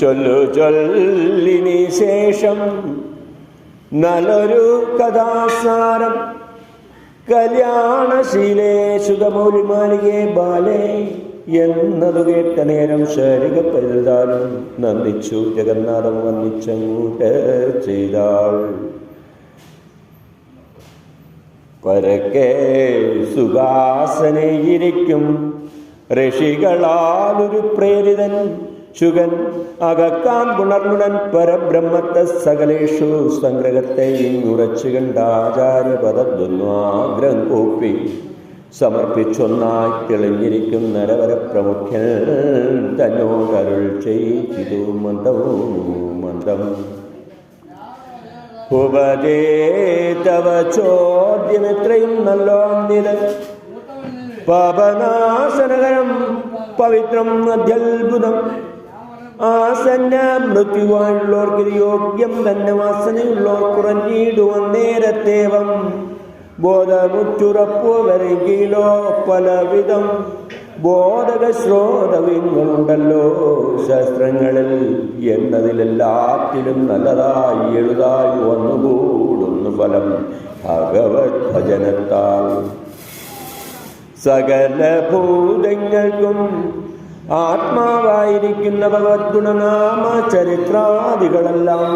ചൊല്ലു ചൊല്ലിനി ശേഷം നല്ലൊരു കഥാസാരം. കല്യാണശീലേ സുഖമൗലിമാലികെ ബാലേ എന്നതു കേട്ട നേരം ശരിക പരിതാലും നന്ദിച്ചു ജഗന്നാഥം വന്നിച്ചങ്ങൂട്ട് ചെയ്താൾ. പരക്കെ സുഖാസനയിരിക്കും ഋഷികളാലൊരു പ്രേരിതൻ ശുഗൻ അകക്കാൻ പുണർന്നുടൻ പരബ്രഹ്മത്തെ സകലേഷു സംഗ്രഹത്തെ ഉറച്ചു കണ്ട ആചാര്യപദത്തൊന്നു കൂപ്പി. സമർപ്പിച്ചൊന്നായി തെളിഞ്ഞിരിക്കും നരവര പ്രമുഖ്യൻ തന്നോടരുൾ ചെയ്തു മന്ദവും മന്ദം. ഉപദേതവ ചോദ്യമിത്രയും നല്ലോന്നിത് പാപനാശനകരം പവിത്രം അത്യത്ഭുതം ആസന്ന മൃത്യുവായുള്ളവർക്ക് യോഗ്യം തന്നെ വാസനയുള്ളവർ കുറഞ്ഞിടുവൻ നേരത്തേവം ബോധമുറ്റുറപ്പു വരികിലോ പലവിധം ബോധക ശ്രോതവിങ്ങളുണ്ടല്ലോ ശാസ്ത്രങ്ങളിൽ എന്നതിലെല്ലാത്തിലും നല്ലതായി എഴുതായി വന്നുകൂടുന്നു ഫലം ഭഗവത് ഭജനത്താൽ. സകല ഭൂതങ്ങൾക്കും ആത്മാവായിരിക്കുന്ന ഭഗവത് ഗുണനാമ ചരിത്രാദികളെല്ലാം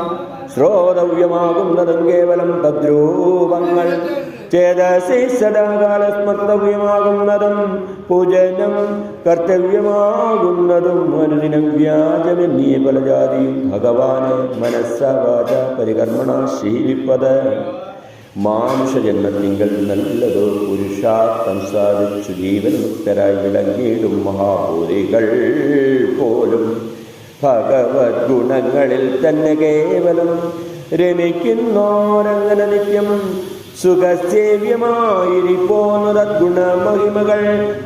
ശ്രോതവ്യമാകുന്നതും കേവലം തദ്രൂപങ്ങൾ. ചേതസി സ്മർത്തവ്യമാകുന്നതും പൂജനം കർത്തവ്യമാകുന്നതും അനുദിനം വ്യാജമെന്നീ പലജാതിയും ഭഗവാന് മനസ്സവാച പരികർമ്മണ ശീലിപ്പത്. മാനുഷജന്മത്തിങ്കൽ നല്ലതോ പുരുഷാർത്ഥം സാധിച്ചു ജീവൻ മുക്തരായി വിളങ്ങിയിടും മഹാപൂരികൾ പോലും. ഭഗവത് ഗുണങ്ങളിൽ തന്നെ കേവലം രമിക്കുന്നോരങ്ങനെ നിത്യം സുഖസേവ്യമായിരിപ്പോന്നു ഗുണമഹിമകൾ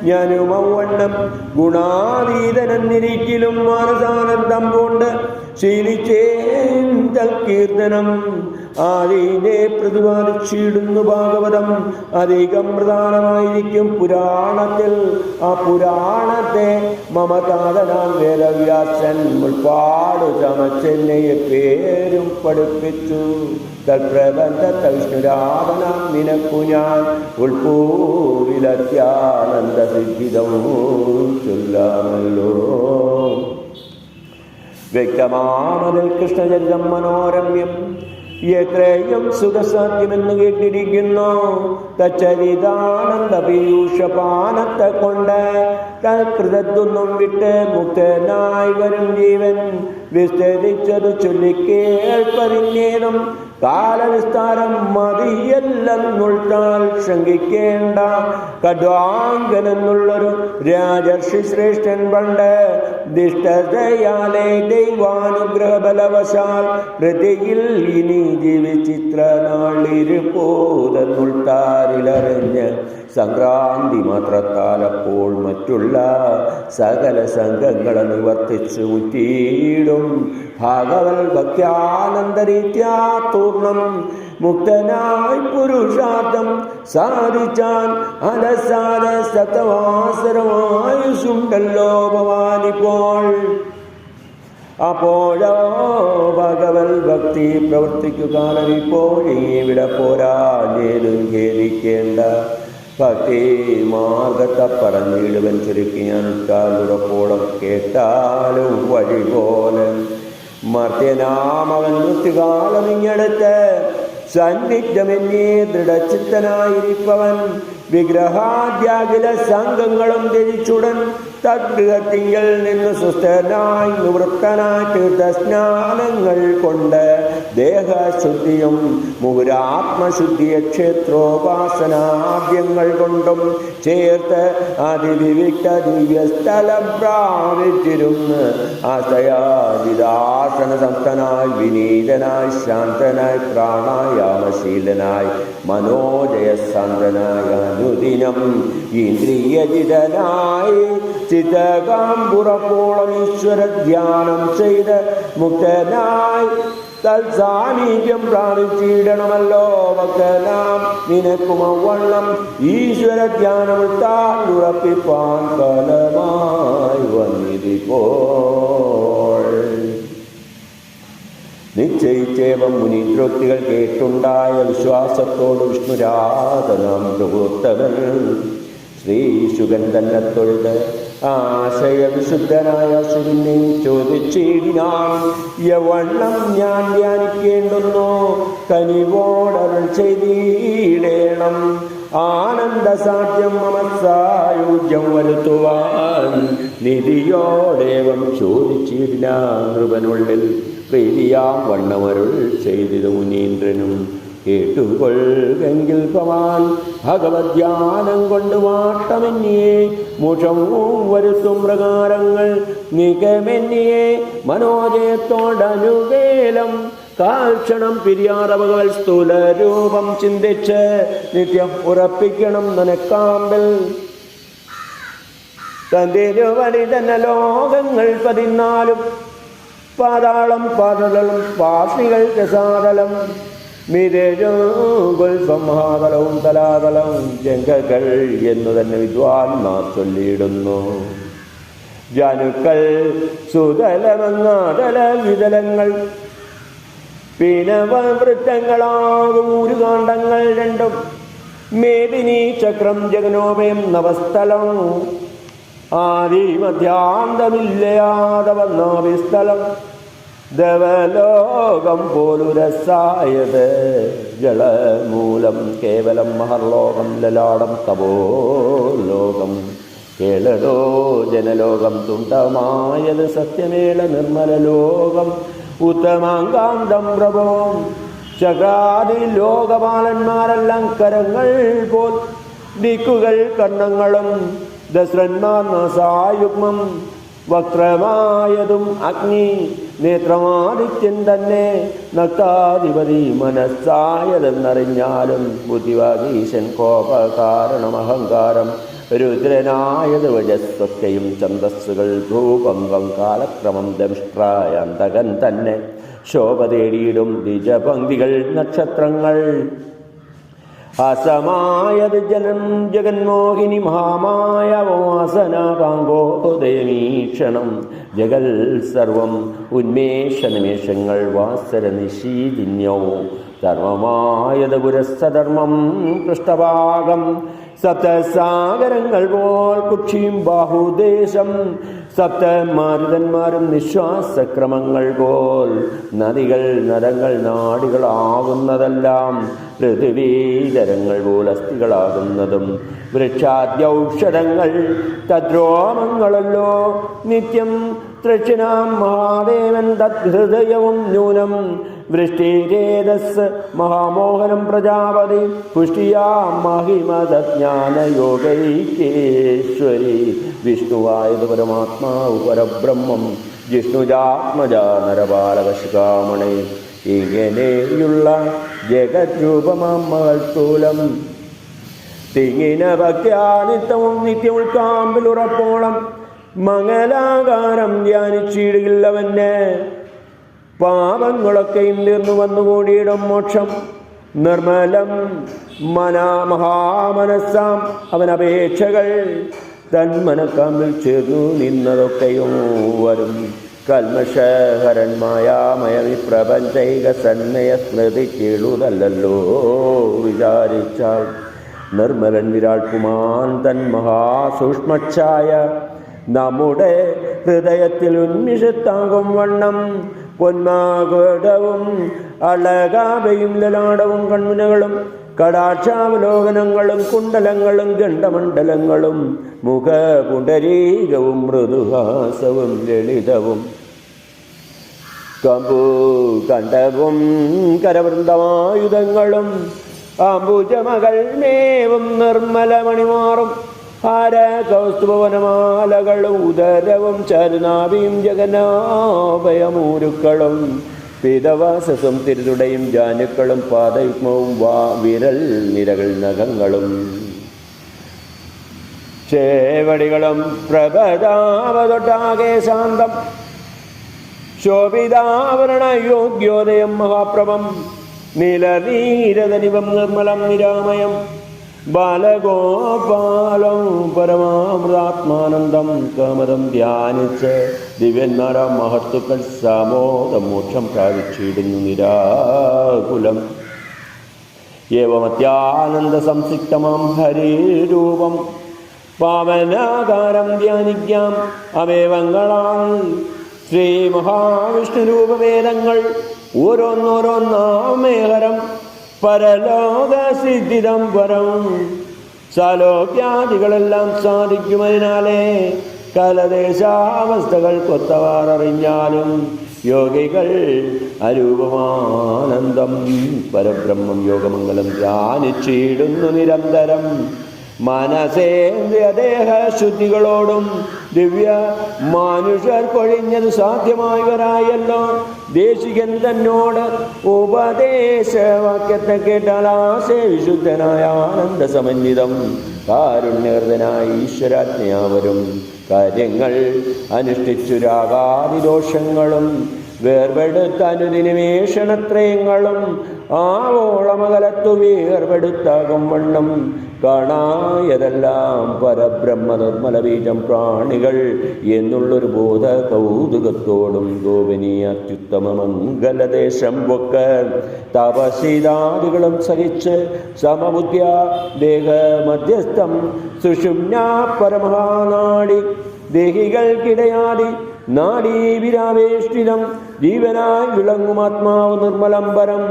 ഞാനും ഔവണ്ണം ഗുണാതീതനെന്നിരിക്കലും മാനസാനന്ദം കൊണ്ട് ശീലിച്ചേന്തൽ കീർത്തനം ആദീനെ പ്രതിപാദിച്ചിടുന്നു ഭാഗവതം? അധികം പ്രധാനമായിരിക്കും പുരാണത്തിൽ. ആ പുരാണത്തെ മമതാതനാം വേദവ്യാസൻ ഉൾപ്പാട് ചമച്ചെന്നയെ പേരും പഠിപ്പിച്ചു. തൽപ്രബന്ധത്തെ വിഷ്ണുരാധനം നിനക്കു ഞാൻ ഉൾപ്പൂവിലത്യാനന്ദ സിദ്ധിതവും ചൊല്ലാമല്ലോ. വ്യക്തമാമതിൽ കൃഷ്ണചരിതം മനോരമ്യം. എത്രയും സുഖസാധ്യമെന്ന് കേട്ടിരിക്കുന്നു. തച്ചരിതാനന്ദ പീയൂഷപാനത്തെ കൊണ്ട് തൽകൃതത്വൊന്നും വിട്ട് മുക്തനായി വരും ജീവൻ. വിസ്തരിച്ചത് ചൊല്ലിക്കേൾപ്പതിന്നേതും കാലവിസ്താരം മതിയല്ലെന്നുൾത്താൽ ശങ്കിക്കേണ്ട. കഡ്വാങ്കനെന്നുള്ളൊരു രാജർഷി ശ്രേഷ്ഠൻ പണ്ട് ദിഷ്ടതയാലെ ദൈവാനുഗ്രഹ ബലവശാൽ ഹൃദയിൽ ഇനി ജീവിച്ചിത്ര നാളിരുപ്പോതെന്നുൾത്താരിലറിഞ്ഞ് സംക്രാന്തി മാത്രത്താൽ അപ്പോൾ മറ്റുള്ള സകല സംഘങ്ങളെ നിവർത്തിച്ചു മുറ്റിയിടും ഭാഗവൽ ഭക്യാനന്ദരീത്യാ പൂർണം മുക്തനായി പുരുഷാർത്ഥം സാധിച്ചാൻ അലസാര സതവാസരമായുസുണ്ടല്ലോ ഭവാനിപ്പോൾ അപ്പോഴോ ഭഗവൻ ഭക്തി പ്രവർത്തിക്കുകാനിപ്പോൾ ഇവിടെ പോരാ ഖേദിക്കേണ്ട? ഭക്തി മാർഗത്തെ പറഞ്ഞിടുവൻ ചുരുക്കിയാൻ കാലുറപ്പോളം കേട്ടാലും വഴി പോലെ. മർത്യനാമവൻ മൃത്യുകാലം ഇങ്ങടുത്ത് സന്നിഗ്ധമെന്നേ ദൃഢചിത്തനായിരിപ്പവൻ. വിഗ്രഹാദ്യാകില സംഘങ്ങളും ധരിച്ചുടൻ തദ്ഗൃഹത്തിങ്കൽ നിന്ന് സുസ്ഥനായി നിവൃത്തനായി സ്നാനങ്ങൾ കൊണ്ട് ദേഹശുദ്ധിയും മുഹുരാത്മശുദ്ധിയെ ക്ഷേത്രോപാസനാദ്യങ്ങൾ കൊണ്ടും ചേർത്ത് അതിവിവിക്ത ദിവ്യസ്ഥലം പ്രാപിച്ചിരുന്ന് അസയാദിദാസന സംസ്ഥനായി വിനീതനായി ശാന്തനായി പ്രാണായാമശീലനായി മനോജയശാന്തനായ അനുദിനം ഇന്ദ്രിയജിതനായി ചിതകാമ്പുറപ്പോളം ഈശ്വര ധ്യാനം ചെയ്ത് മുക്തനായി തൽസാമീപ്യം പ്രാപിച്ചിടണമല്ലോ ഭക്തനാം. നിനക്കും അവണ്ണം ഈശ്വര ധ്യാനം ഉറപ്പിപ്പാൻ ഫലമായി വന്നിരിപ്പോൾ. നിശ്ചയിച്ചേവം മുനി തൃപ്തികൾ കേട്ടുണ്ടായ വിശ്വാസത്തോട് വിഷ്ണുരാധനം പ്രഭുത്തവൻ ശ്രീ തന്നെ തൊഴുത് ആശയ വിശുദ്ധനായ സുവിനെ ചോദിച്ചിടിനാൻ യവണ്ണം ഞാൻ ധ്യാനിക്കേണ്ടുന്നു കനിവോടരുൾ ചെയ്തിടേണം. ആനന്ദ സാധ്യം മനസ്സായുജ്യം വരുത്തുവാൻ നിധിയോടേവം ചോദിച്ചിടിന നൃപനുള്ളിൽ പ്രീതിയാം വണ്ണമരുൾ ചെയ്തിതു മുനീന്ദ്രനും കേട്ടുകൊള്ളുകെങ്കിൽ ഭവാൻ ഭഗവത്യാനം കൊണ്ട് വാട്ടമെന്നിയെ മുഷവും വരുത്തും പ്രകാരങ്ങൾ നികമെന്നിയെ മനോജയത്തോടനുവേലം കാൽക്ഷണം പിരിയാറ ഭഗവൽ സ്ഥൂല രൂപം ചിന്തിച്ച് നിത്യം ഉറപ്പിക്കണം നനക്കാമ്പിൽ. തന്റെ രൂപടി തന്നെ ലോകങ്ങൾ പതിനാലും പാതാളം പാതളം പാസികൾ രസാതലം മിരജുൽസംഹാതലവും തലാതലവും ജംഗകൾ എന്നു തന്നെ വിദ്വാൻമാർ ചൊല്ലിയിടുന്നു. ജനുക്കൾ സുതലമെന്നാതല വിതലങ്ങൾ ഊരുകാണ്ഡങ്ങൾ രണ്ടും മേദിനി ചക്രം ജഗനോപയം നവസ്ഥലം ആദി മധ്യാന്തമില്ലയാതവ വന്നാവിസ്ഥലം ദേവലോകം പോലുരസായത് ജളമൂലം കേവലം മഹർലോകം ലലാടം തപോലോകം കേളടോ ജനലോകം തുണ്ടമായത് സത്യമേള നിർമ്മല ലോകം. ഉത്തമാങ്കാന്തം പ്രഭവം ചകാതി ലോകപാലന്മാരെല്ലാം കരങ്ങൾ പോൽ. ദിക്കുകൾ കണ്ണങ്ങളും ദസ്രന്മാർ നാസായുഗ്മം. വക്രമായതും അഗ്നി നേത്രമാദിത്യൻ തന്നെ നക്താധിപതി മനസ്സായതെന്നറിഞ്ഞാലും ബുദ്ധിവാഗീശൻ കോപ കാരണം അഹങ്കാരം രുദ്രനായത് വജസ്വക്കയും ചന്തസ്സുകൾ ഭൂപംഗം കാലക്രമം ദംഷ്ട്രായ അന്തകൻ തന്നെ. ശോഭ തേടിയിടും ദ്വിജപംക്തികൾ നക്ഷത്രങ്ങൾ. അസമായത് ജനം ജഗന്മോഹിനി മഹാമായ വാസന കാങ്കോദയമീക്ഷണം ജഗൽ സർവം ഉന്മേഷ നിമേഷങ്ങൾ വാസര നിശീതിന്യോ ധർമ്മമായത് പുരസ്സധർമ്മം പൃഷ്ഠഭാഗം. സപ്തസാഗരങ്ങൾ പോൽ കുക്ഷിയും ബാഹുദേശം. സപ്തമാരുതന്മാരും നിശ്വാസക്രമങ്ങൾ പോൽ നദികൾ നരങ്ങൾ നാടികളാകുന്നതെല്ലാം പൃഥ്വീതരങ്ങൾ പോൽ അസ്ഥികളാകുന്നതും വൃക്ഷാദ്യൗഷധങ്ങൾ തദ്രോമങ്ങളല്ലോ. നിത്യം തൃക്ഷിണാം മഹാദേവൻ തദ്ഹൃദയവും ന്യൂനം വൃഷ്ടിരേതസ് മഹാമോഹനം പ്രജാപതി പുഷ്ടിയാം മഹിമതജ്ഞാനയോഗൈകേശ്വരി. വിഷ്ണുവായത് പരമാത്മാവ് പരബ്രഹ്മം ജിഷ്ണുജാത്മജ നരപാലകശികാമണി ഇങ്ങനെയുള്ള ജഗദ്രൂപമാം മകൾ സ്ഥൂലം തിങ്ങിന ഭക്യാനിത്തവും നിത്യം ഉൾക്കാമ്പിൽ ഉറപ്പോളം മംഗലാകാരം ധ്യാനിച്ചിടുകില്ലവന്. പാപങ്ങളൊക്കെയും തീർന്നു വന്നുകൂടിയിടും മോക്ഷം. നിർമ്മലം മനാ മഹാമനസ്സാം. അവൻ അപേക്ഷകൾ തന്മനക്കാമ്പിൽ ചേർന്നു നിന്നതൊക്കെയും വരും. കൽമഷഹരന്മായാമയ പ്രപഞ്ചൈക സന്മയ കേളുതല്ലോ വിചാരിച്ചാൽ. നിർമ്മലൻ വിരാൾ കുമാൻ തൻ മഹാസൂക്ഷ്മച്ഛായ. നമ്മുടെ ഹൃദയത്തിൽ ഉന്മിഷത്താകും വണ്ണം. പൊന്മാകുടവും അളകാബയും ലലാടവും കൺമുനകളും കടാക്ഷാവലോകനങ്ങളും കുണ്ടലങ്ങളും ഗണ്ഡമണ്ഡലങ്ങളും മുഖപുണ്ടരീകവും മൃദുഹാസവും ലളിതവും കമ്പു കണ്ടവും കരവൃന്ദമായുധങ്ങളും അംബുജമകൾ മേവും നിർമ്മല മണിമാറും ഹാര കൗസ്തുഭവനമാലകളും ഉദരവും ചരുനാഭിയും ജഗനാഭയമൂരുക്കളും പിതവാസസും തിരുതുടയും ജാനുക്കളും പാദയുഗ്മവും വാ വിരൽ നിരകൾ നഖങ്ങളും. ചേവടികളും പ്രഭതാവതൊട്ടാകെ ശാന്തം. ശോഭിതാവരണ യോഗ്യോദയം മഹാപ്രഭം. നിലനീരതനിവം നിർമ്മലം നിരാമയം. ബാലഗോപാലം പരമാമൃതാത്മാനന്ദം കമതം ധ്യാനിച്ച് ദിവ്യന്മാരാം മഹത്തുക്കൾ സമോദ മോക്ഷം പ്രാപിച്ചിടുന്നു നിരാകുലം. ഏവമത്യാനന്ദ സംസിക്തമാം ഹരിരൂപം. പാവനാകാരം ധ്യാനിക്കാം. അവയവങ്ങളാൽ ശ്രീ മഹാവിഷ്ണുരൂപവേദങ്ങൾ ഓരോന്നോരോന്നാം ഓരോന്നോരോന്നാമേഹരം പരലോക വരം സാലോക്യാദികളെല്ലാം സാധിക്കുമതിനാലേ കലദേശാവസ്ഥകൾ കൊത്തവാർ അറിഞ്ഞാലും യോഗികൾ അരൂപമാനന്ദം. പരബ്രഹ്മം യോഗമംഗലം ധ്യാനിച്ചിടുന്നു നിരന്തരം. മനസേന്ദ്രിയ ദേഹ ശുദ്ധികളോടും ദിവ്യ മനുഷ്യർ കൊഴിഞ്ഞത് സാധ്യമായവരായല്ലോ. ദേശികൻ തന്നോട് ഉപദേശവാക്യത്തെ കേട്ടാൽ ആശയ വിശുദ്ധനായ ആനന്ദ സമന്വിതം കാരുണ്യകൃതനായ ഈശ്വരാജ്ഞയാവരും. കാര്യങ്ങൾ അനുഷ്ഠിച്ചു രാഗാതിദോഷങ്ങളും വേർപെടുത്ത അനുദിനമേഷണത്രയങ്ങളും ആവോളമകലത്തു വേർപെടുത്താകും വണ്ണം കാണായതെല്ലാം പരബ്രഹ്മ നിർമ്മല ബീജം പ്രാണികൾ എന്നുള്ളൊരു ബോധ കൗതുകത്തോടും ഗോപനീയ അത്യുത്തമ മംഗലദേശം പൊക്ക. തപസിതാദികളും സഹിച്ച് സമബുദ്ധ്യ ദേഹ മധ്യസ്ഥം സുഷുമ്നാ പരമഹാനാടി. ദേഹികൾക്കിടയാതി നാടീവിരാവേഷ്ടിതം ജീവനായി വിളങ്ങും ആത്മാവ് നിർമ്മലംബരം.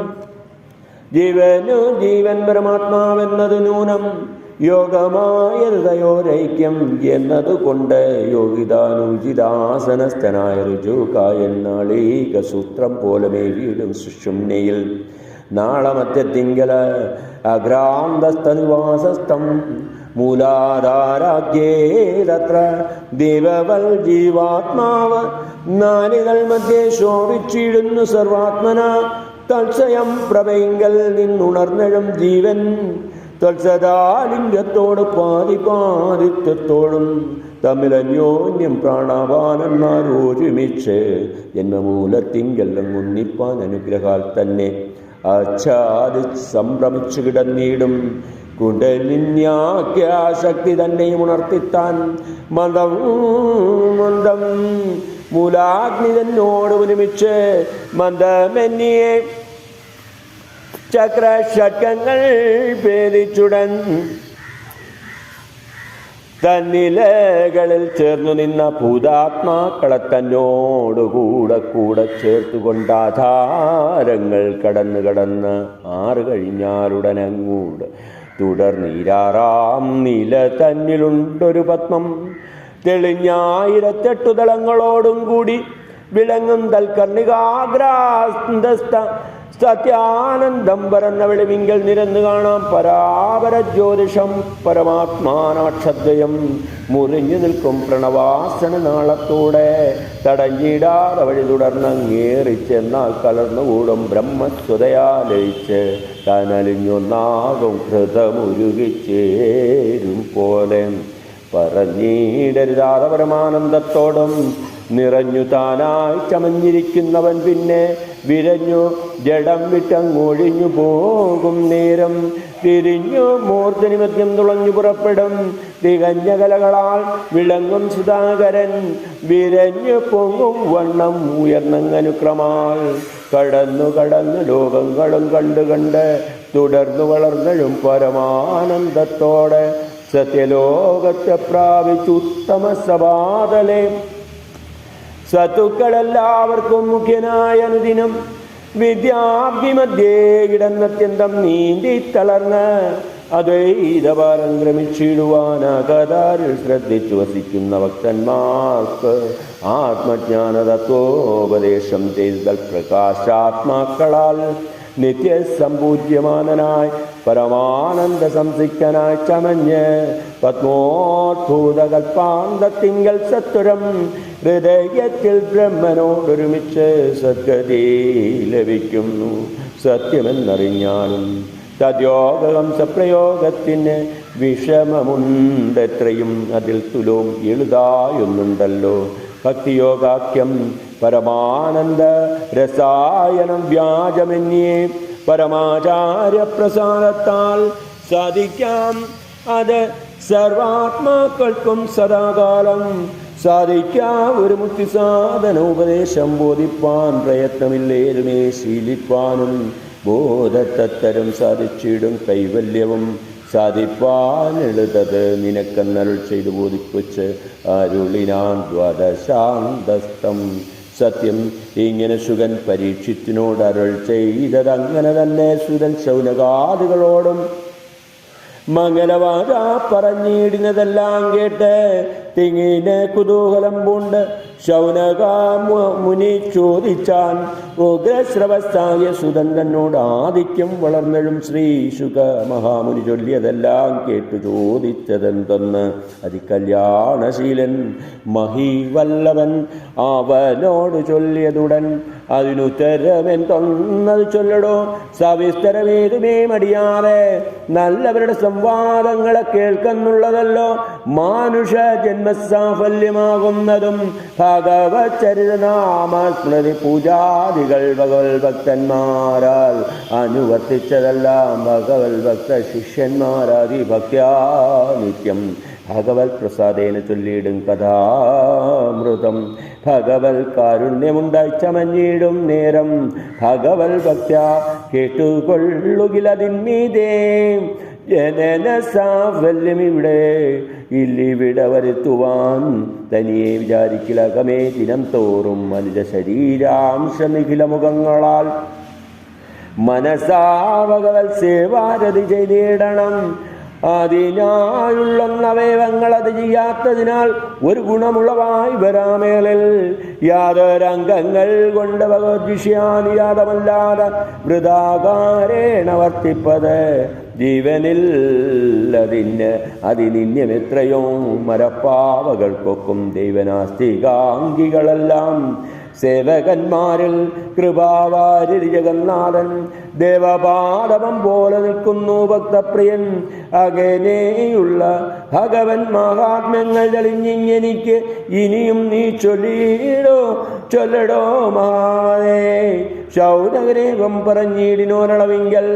ജീവനു ജീവൻ പരമാത്മാവെന്നത് ന്യൂനം യോഗമായതയോരൈക്യം എന്നതുകൊണ്ട് യോഗിതാനുചിതാസനസ്ഥനായ രുചുകായൻ നാളീക സൂത്രം പോലെ മേവിയിടും സുഷുമ്നയിൽ നാളമത്യത്തിങ്കല അഗ്രാന്തസ്ഥനിവാസസ്ഥം മൂലാധാരാഗ്യേതത്ര ദേവവൽ ജീവാത്മാവ് നാലികൾ മധ്യേ ശോഭിച്ചിടുന്നു സർവാത്മന തത്സയം പ്രഭയിങ്കൽ നിന്നുണർന്നഴും ജീവൻ. തത്സദാലിംഗത്തോട് പാതിപാതിത്വത്തോടും തമ്മിൽ അന്യോന്യം പ്രാണാപാനന്മാർ ഒരുമിച്ച് ജന്മമൂലത്തിങ്കെല്ലാം ഉന്നിപ്പാൻ അനുഗ്രഹാൽ തന്നെ ആച്ഛാദി സംഭ്രമിച്ചു കിടന്നിടും. കുണ്ടലിന്യാക്യാശക്തി തന്നെയും ഉണർത്തിത്താൻ മന്ദം മന്ദം. മൂലാഗ്നി തന്നോട് ഒരുമിച്ച് മന്ദമെന്നിയെ ചക്രഷക്കങ്ങൾ ഭേദിച്ചുടൻ തന്നിലകളിൽ ചേർന്നു നിന്ന ഭൂതാത്മാക്കളെ തന്നോടുകൂടെ കൂടെ ചേർത്തുകൊണ്ടാധാരങ്ങൾ കടന്ന് കടന്ന് ആറ് കഴിഞ്ഞാലുടനങ്ങൂട്. തുടർന്നീരാറാം നില തന്നിലുണ്ടൊരു പത്മം. തെളിഞ്ഞായിരത്തെട്ടു ദളങ്ങളോടും കൂടി വിളങ്ങും തൽക്കർണികാഗ്രാസ്ത സത്യാനന്ദം പരന്ന വെളിവിങ്കൽ നിരന്ന് കാണാം. പരാപര ജ്യോതിഷം പരമാത്മാനാക്ഷദ്വയം. മുറിഞ്ഞു നിൽക്കും പ്രണവാസന നാളത്തോടെ. തടഞ്ഞിടാതെ വഴി തുടർന്നങ്ങേറിച്ചെന്നാൽ കലർന്നുകൂടും ബ്രഹ്മസ്വതയാലയിച്ച്. തനലിഞ്ഞൊന്നാകും ഹൃതമുരുകിച്ചേരും പോലെ. പറഞ്ഞിടരുതാതെ പരമാനന്ദത്തോടും നിറഞ്ഞു താനായി ചമഞ്ഞിരിക്കുന്നവൻ പിന്നെ വിരഞ്ഞു ജഡം വിട്ടങ്ങൊഴിഞ്ഞു പോകും നേരം. തിരിഞ്ഞു മൂർധനിമദ്യം തുളഞ്ഞു പുറപ്പെടും. തികഞ്ഞ കലകളാൽ വിളങ്ങും സുധാകരൻ. വിരഞ്ഞു പൊങ്ങും വണ്ണം ഉയർന്നങ്ങനുക്രമാൽ. കടന്നു കടന്ന് ലോകങ്ങളും കണ്ടു കണ്ട് തുടർന്നു വളർന്നഴും പരമാനന്ദത്തോടെ സത്യലോകത്തെ പ്രാപിച്ചു ഉത്തമ സഭാതലേ സത്തുക്കളെല്ലാവർക്കും മുഖ്യനായ അനുദിനം വിദ്യാഭിമധ്യേ കിടന്നത്യന്തം നീന്തി തളർന്ന് അദ്വൈതഭാരം ക്രമിച്ചിടുവാനാകാരിൽ ശ്രദ്ധിച്ചു വസിക്കുന്ന ഭക്തന്മാർക്ക് ആത്മജ്ഞാന തത്വോപദേശം പ്രകാശാത്മാക്കളാൽ നിത്യസമ്പൂജ്യമാനനായി പരമാനന്ദ സംസിക്കനായി ചമഞ്ഞ് പത്മോദ്ഭൂതകൽപ്പാന്തത്തിങ്കൽ സത്വരം ഹൃദയത്തിൽ ബ്രഹ്മനോടൊരുമിച്ച് സദ്ഗതി ലഭിക്കുന്നു. സത്യമെന്നറിഞ്ഞാലും തദ്യോഗം സപ്രയോഗത്തിന് വിഷമമുണ്ടെത്രയും അതിൽ തുലോം എളുതായൊന്നുണ്ടല്ലോ. ഭക്തിയോഗാഖ്യം പരമാനന്ദ രസായനം വ്യാജമെന്നിയേ പരമാചാര്യപ്രസാദത്താൽ സാധിക്കാം. അത് സർവാത്മാക്കൾക്കും സദാകാലം സാധിക്കാം ഒരു മുക്തിസാധന ഉപദേശം ബോധിപ്പാൻ പ്രയത്നമില്ലേരുമേ ശീലിപ്പാനും ബോധത്തത്തരം സാധിച്ചിടും കൈവല്യവും സാധിപ്പാൻ എഴുതത് നിനക്കെന്നരുൾ ചെയ്തു ബോധിപ്പിച്ച് അരുളിനാൻ ദ്വാദശാന്തസ്തം സത്യം ഇങ്ങനെ സുഖൻ പരീക്ഷിത്തിനോട് അരുൾ ചെയ്തത് അങ്ങനെ തന്നെ സുതൻ ശൗനകാദികളോടും മംഗലവാച പറഞ്ഞിടുന്നതെല്ലാം കേട്ട് തിങ്ങിനെ കുതൂഹലം പൂണ്ട് ശൗനക മുനി ചോദിച്ചാൻ ഉഗ്രശ്രവസ്ഥായ സുതന്ത്രനോട് ആദിക്യം വളർന്നഴും ശ്രീ ശുക മഹാമുനി ചൊല്ലിയതെല്ലാം കേട്ടു ചോദിച്ചതെന്തെന്ന്. അതികല്യാണശീലൻ മഹിവല്ലവൻ അവനോട് ചൊല്ലിയതുടൻ അതിനുത്തരമെന്തൊന്നത് ചൊല്ലടോ? സവിസ്തരമേതുമേ മടിയാതെ നല്ലവരുടെ സംവാദങ്ങളെ കേൾക്കുന്നുള്ളതല്ലോ. മാനുഷ ജന്മസാഫല്യമാകുന്നതും ഭഗവത് ചരിതനാമസ്മൃതി പൂജാദികൾ ഭഗവത് ഭക്തന്മാരാൽ അനുവർത്തിച്ചതെല്ലാം ഭഗവത് ഭക്ത ശിഷ്യന്മാരാതി ഭക്ത്യാ നിത്യം ഭഗവത് പ്രസാദേന ചൊല്ലിയിടും കഥാമൃതം. ഭഗവത് കാരുണ്യമുണ്ടായി ചമഞ്ഞിടും നേരം. ഭഗവത് ഭക്ത കേട്ടുകൊള്ളുകിലതിന്മീതേ. ജനന സാഫല്യം ഇവിടെ ഇല്ലിവിടെ വരുത്തുവാൻ തനിയെ വിചാരിക്കലകമേ ദിനം തോറും മനുജ ശരീരാംശ നിഖില മുഖങ്ങളാൽ മനസാ ഭഗവത് സേവാരതി ചെയ്തിടണം അതിനായുള്ളവയവങ്ങൾ അത് ചെയ്യാത്തതിനാൽ ഒരു ഗുണമുള്ളവായി വരാമേളിൽ യാതൊരംഗങ്ങൾ കൊണ്ട് ഭഗവത് വിഷയാനുയാതമല്ലാതെ വൃതാകാരേണ വർത്തിപ്പത്. ജീവനിൽ അതിന് അതിനിന്യമെത്രയോ മരപ്പാവകൾക്കൊക്കും ദൈവനാസ്തികാംഗികളെല്ലാം സേവകന്മാരിൽ കൃപാവാരി ജഗന്നാഥൻ ദേവപാദവം പോലെ നിൽക്കുന്നു ഭക്തപ്രിയൻ. അകനെയുള്ള ഭഗവൻ മഹാത്മ്യങ്ങൾ തെളിഞ്ഞിങ്ങെനിക്ക് ഇനിയും നീ ചൊല്ലിയിടോ ചൊല്ലടോ മഹാവേ ശൗനകരേകം പറഞ്ഞിടിനോരളവിങ്കൽ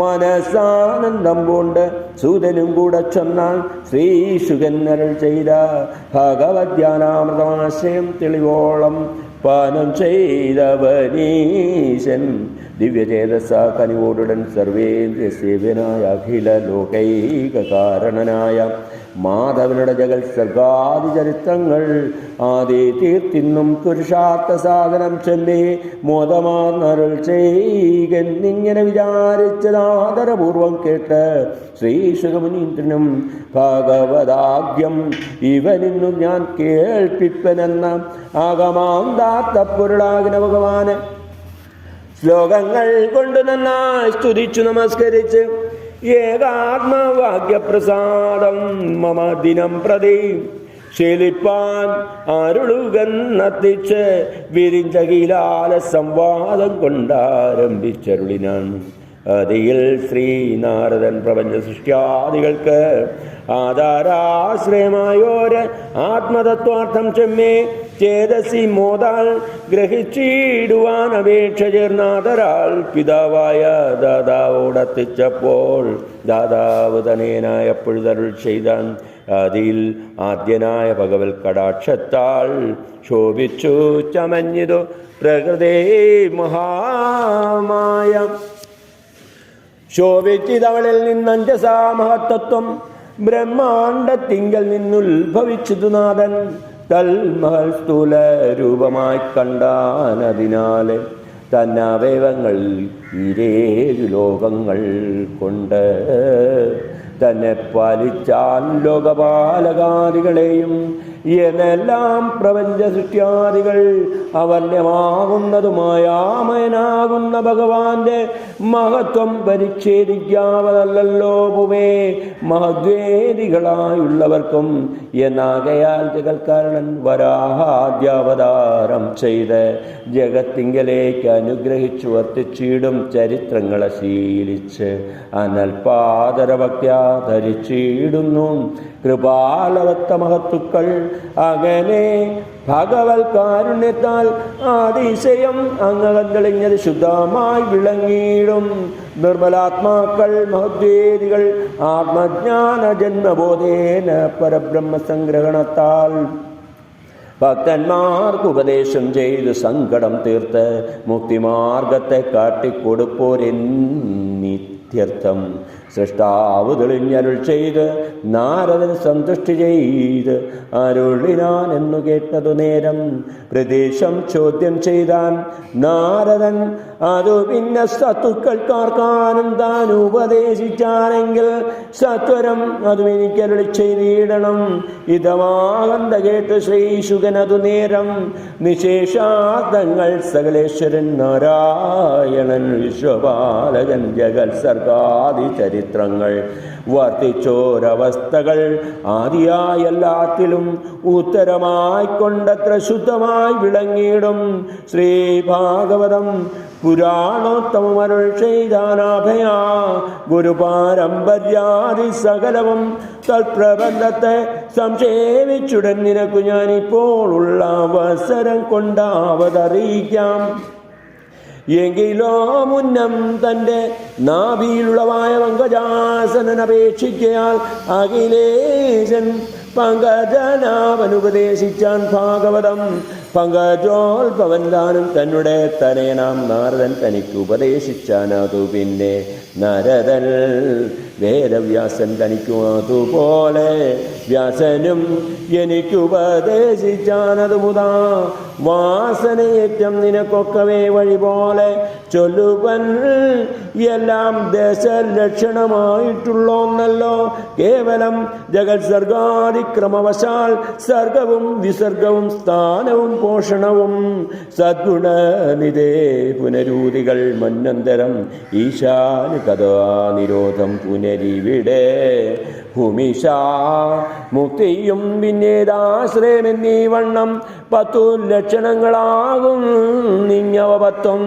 മനസാനന്ദം കൊണ്ട് സൂതനും കൂടെ ചെന്നാൽ ശ്രീ ശുഗന്നരൾ ചെയ്ത ഭഗവത്യാനാമൃതമാശയം തെളിവോളം പാനം ചെയ്തവനീശൻ ദിവ്യചേതസ കനിവോടുടൻ സർവേന്ദ്രിയ സേവ്യനായ അഖില ലോകൈക കാരണനായ മാധവനുടെ ജഗൽ സർഗാദി ചരിത്രങ്ങൾ. ആദി തീർത്തിന്നും പുരുഷാർത്ഥ സാധനം ചൊല്ലി മോദമാർന്നരുൾ ചെയ്യുന്നിങ്ങനെ വിചാരിച്ചതാദരപൂർവം കേട്ട് ശ്രീ സുഖമുനീന്ദ്രനും ഭാഗവതാഗ്യം ഇവനിന്നു ഞാൻ കേൾപ്പിപ്പനെന്ന ആഗമാന്താത്ത പൊരുളാകിന ഭഗവാന്. ശ്ലോകങ്ങൾ കൊണ്ട് നന്നായി സ്തുതിച്ചു നമസ്കരിച്ച് ഏകാത്മവാക്യപ്രസാദം മമ ദിനം പ്രതി ശീലിപ്പാൻ അരുളുകന്നത്തിച്ച് വിരിഞ്ചകിലാല സംവാദം കൊണ്ടാരംഭിച്ചരുളിനാൻ. അതിയിൽ ശ്രീനാരദൻ പ്രപഞ്ച സൃഷ്ടിയാദികൾക്ക് ആധാരാശ്രയമായോര് ആത്മതത്വാർത്ഥം ചെമ്മേ ചേതസി മോതാൽ ഗ്രഹിച്ചിടുവാൻ അപേക്ഷ ചേർന്നാതരാൾ പിതാവായ ദാതാവോടത്തിച്ചപ്പോൾ ദാതാവ് തനേനായപ്പോഴുതരുൾ ചെയ്താൻ അതിൽ ആദ്യനായ ഭഗവൽ കടാക്ഷത്താൽ ശോഭിച്ചു ചമഞ്ഞിതു പ്രകൃതേ മഹാമായ. ശോഭിച്ചിതവളിൽ നിന്നഞ്ചസാ മഹത്തത്വം ബ്രഹ്മാണ്ടത്തിങ്കൽ നിന്നുത്ഭവിച്ചതു നാഥൻ തൽമഹൽ സ്ഥൂല രൂപമായി കണ്ടാനതിനാലെ തന്നവയവങ്ങൾ ഇരേഴു ലോകങ്ങൾ കൊണ്ട്. തന്നെ പാലിച്ചാൻ ലോകപാലകാദികളെയും എന്നെല്ലാം പ്രപഞ്ച സൃഷ്ടിയാദികൾ അവർണ്യമാകുന്നതുമായാമയനാകുന്ന ഭഗവാന്റെ മഹത്വം പരിച്ഛേദിക്കാവതല്ലോ പുവേ മഹദ്വേദികളായുള്ളവർക്കും എന്നാകയാൽ ജഗൽക്കാരണൻ വരാഹാദ്യാവതാരം ചെയ്ത് ജഗത്തിങ്കലേക്ക് അനുഗ്രഹിച്ചു വർത്തിച്ചിടും ചരിത്രങ്ങളെ ശീലിച്ച് അനൽപാദരഭക്ത്യാ ധരിച്ചിടുന്നു. കൃപാലവത്ത മഹത്തുക്കൾ അങ്ങനെ ഭഗവത് കാരുണ്യത്താൽ അതിശയം അങ്ങകം തെളിഞ്ഞത് ശുദ്ധമായി വിളങ്ങിയിടും. നിർമ്മലാത്മാക്കൾ മഹദ്വേദികൾ ആത്മജ്ഞാന ജന്മബോധേന പരബ്രഹ്മ സംഗ്രഹണത്താൽ ഭക്തന്മാർക്ക് ഉപദേശം ചെയ്ത് സങ്കടം തീർത്ത് മുക്തിമാർഗത്തെ കാട്ടിക്കൊടുപ്പോരെന്നിത്യർത്ഥം സൃഷ്ടാവ് തെളിഞ്ഞരുൾ ചെയ്ത് നാരദൻ സന്തുഷ്ടി ചെയ്ത് അരുളിനാൻ എന്നു കേട്ടതു നേരം പ്രദേശം ചോദ്യം ചെയ്താൻ നാരദൻ അതു പിന്നെ സത്തുക്കൾക്കാർക്കാനും താൻ ഉപദേശിച്ചാണെങ്കിൽ സത്വരം അതും എനിക്കരുളി ചെയ്തിടണം. ഇതമാകന്ത കേട്ട് ശ്രീശുഖൻ അതു നേരം നിശേഷാർത്ഥങ്ങൾ സകലേശ്വരൻ നാരായണൻ വിശ്വപാലകൻ ജഗൽ സർഗാദി ചരിത്രങ്ങൾ വർത്തിച്ചോരവസ്ഥകൾ ആദിയായ എല്ലാത്തിലും ഉത്തരമായി കൊണ്ടത്ര ശുദ്ധമായി വിളങ്ങിയിടും ശ്രീ ഭാഗവതം പുരാണോത്തമരുൾ ചെയ്താനാഭയാ ഗുരുപാരമ്പര്യാദി സകലവും തൽപ്രബന്ധത്തെ സംക്ഷേപിച്ചുടൻ നിനക്കു ഞാനിപ്പോൾ ഉള്ള അവസരം കൊണ്ടാവതറിയിക്കാം. എങ്കിലോ മുന്നം തന്റെ നാഭിയിലുള്ളവായ പങ്കജാസനൻ അപേക്ഷിക്കയാൽ അഖിലേശൻ പങ്കജനാവനുപദേശിച്ചാൻ ഭാഗവതം പങ്കജോത്ഭവൻ താനും തന്നെ തനയനാം നാരദൻ തനിക്ക് ഉപദേശിച്ചാനാതു പിന്നെ നരതൻ വേദവ്യാസൻ തനിക്കും അതുപോലെ വ്യാസനും എനിക്കുപദേശിച്ചാനതു മുതാ വാസനയേറ്റം നിനക്കൊക്കവേ വഴി പോലെ ചൊല്ലുവൻ എല്ലാം ദശലക്ഷണമായിട്ടുള്ളോന്നല്ലോ. കേവലം ജഗത് സർഗാതിക്രമവശാൽ സർഗവും വിസർഗവും സ്ഥാനവും പോഷണവും സദ്ഗുണനിതേ പുനരൂതികൾ മന്നന്തരം ഈശാന് കഥാ നിരോധം പുനരിവിടെ. ഭൂമിഷ മുക്തിയും പിന്നേതാശ്രയമെന്നീ വണ്ണം. പത്തു ലക്ഷണങ്ങളാകും നിഞ്ഞവപത്വം.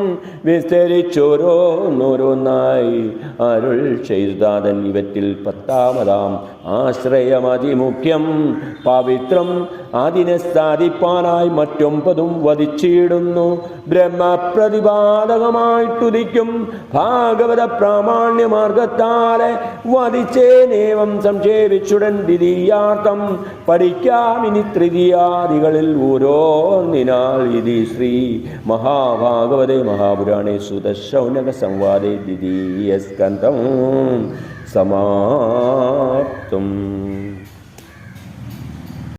വിസ്തരിച്ചോരോന്നോരോന്നായി അരുൾ ചെയ്താതൻ ഇവറ്റിൽ പത്താമതാം ആശ്രയമതിമുഖ്യം. പവിത്രം അതിനെ സ്ഥാപിപ്പാനായി മറ്റൊമ്പതും വധിച്ചിടുന്നു. ബ്രഹ്മപ്രതിപാദകമായിട്ടുദിക്കും ഭാഗവത പ്രാമാണ്യമാർഗത്താലെ വധിച്ചേനേവം സംക്ഷേപിച്ചുടൻ ദ്വിതീയാർത്ഥം പഠിക്കാമിനി തൃതീയാദികളിൽ ഓരോന്നിനാൽ. ഇതി ശ്രീ മഹാഭാഗവതേ മഹാപുരാണേ സുതശൗനക സംവാദേ ദ്വിതീയ സ്കന്ധം സമാപ്തം.